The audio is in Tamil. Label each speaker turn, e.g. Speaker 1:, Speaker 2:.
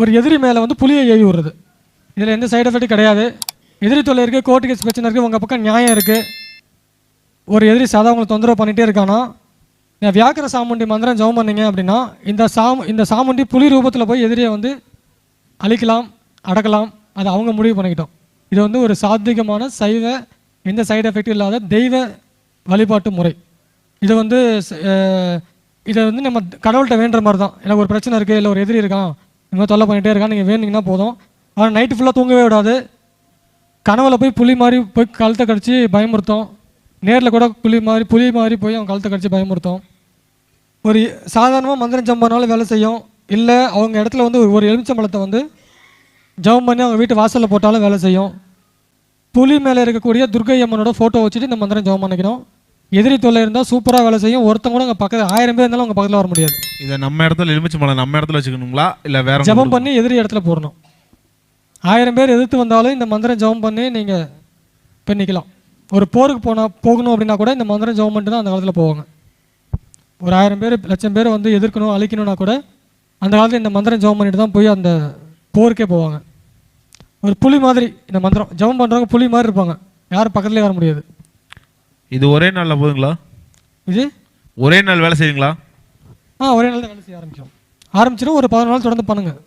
Speaker 1: ஒரு எதிரி மேலே வந்து புலியை ஏவி விடுறது. இதில் எந்த சைடு எஃபெக்ட்டும் கிடையாது. எதிரி தொல்லை இருக்குது கோர்ட்டு கேஸ் பிரச்சனை இருக்குது உங்கள் பக்கம் நியாயம் இருக்குது ஒரு எதிரி சாதா உங்களை தொந்தரவு பண்ணிகிட்டே இருக்கானா? நான் வியாக்கிர சாமுண்டி மந்திரம் ஜெபம் பண்ணீங்க அப்படின்னா இந்த சாமு இந்த சாமுண்டி புலி ரூபத்தில் போய் எதிரியை வந்து அழிக்கலாம் அடக்கலாம். அதை அவங்க முடிவு பண்ணிக்கிட்டோம். இது வந்து ஒரு சாத்விகமான சைவ எந்த சைடு எஃபெக்டும் இல்லாத தெய்வ வழிபாட்டு முறை. இது வந்து இதை வந்து நம்ம கடவுள்கிட்ட வேண்டுற மாதிரி தான் எனக்கு ஒரு பிரச்சனை இருக்குது இல்லை ஒரு எதிரி இருக்கான் இந்த மாதிரி தொல்லை பண்ணிகிட்டே இருக்கான் நீங்கள் வேணுங்கன்னா போதும். ஆனால் நைட்டு ஃபுல்லாக தூங்கவே விடாது. கனவுல போய் புலி மாதிரி போய் கழுத்தை கடிச்சு பயமுறுத்தோம். நேரில் கூட புலி மாதிரி புலி மாதிரி போய் அவன் கழுத்தை கடிச்சு பயமுறுத்தோம். ஒரு சாதாரணமாக மந்திரம் ஜம்பனால வேலை செய்யும். இல்லை அவங்க இடத்துல வந்து ஒரு எலுமிச்சம்பழத்தை வந்து ஜெபம் பண்ணி அவங்க வீட்டு வாசலில் போட்டாலும் வேலை செய்யும். புலி மேலே இருக்கக்கூடிய துர்கை அம்மனோட ஃபோட்டோ வச்சுட்டு இந்த மந்திரம் ஜெபம் பண்ணிக்கணும். எதிரி தொல்லை இருந்தால் சூப்பராக வேலை செய்யும். ஒருத்தங்க கூட அங்கே பக்கத்தில் ஆயிரம் பேர் இருந்தாலும் அவங்க பக்கத்தில் வர முடியாது.
Speaker 2: இதை நம்ம இடத்துல எலுமிச்சை மலை நம்ம இடத்துல வச்சுக்கணுங்களா? இல்லை வேற
Speaker 1: ஜெபம் பண்ணி எதிரி இடத்துல போடணும். ஆயிரம் பேர் எதிர்த்து வந்தாலும் இந்த மந்திரம் ஜெபம் பண்ணி நீங்கள் பண்ணிக்கலாம். ஒரு போருக்கு போனால் போகணும் அப்படின்னா கூட இந்த மந்திரம் ஜெபம் பண்ணிட்டு தான் அந்த காலத்தில் போவாங்க. ஒரு ஆயிரம் பேர் லட்சம் பேர் வந்து எதிர்க்கணும் அழிக்கணும்னா கூட அந்த காலத்தில் இந்த மந்திரம் ஜெபம் பண்ணிட்டு தான் போய் அந்த போருக்கே போவாங்க. ஒரு புலி மாதிரி இந்த மந்திரம். ஜெபம் பண்ணுறவங்க புலி மாதிரி இருப்பாங்க. யாரும் பக்கத்துலேயே வர முடியாது.
Speaker 2: இது ஒரே நாளில் போதுங்களா?
Speaker 1: இது?
Speaker 2: ஒரே நாள் வேலை செய்யுங்களா
Speaker 1: ஆ ஒரே நாள் தான் வேலை செய்ய ஆரம்பிக்கும் ஆரம்பிச்சிடும் ஒரு பதினொரு நாள் தொடர்ந்து பண்ணுங்கள்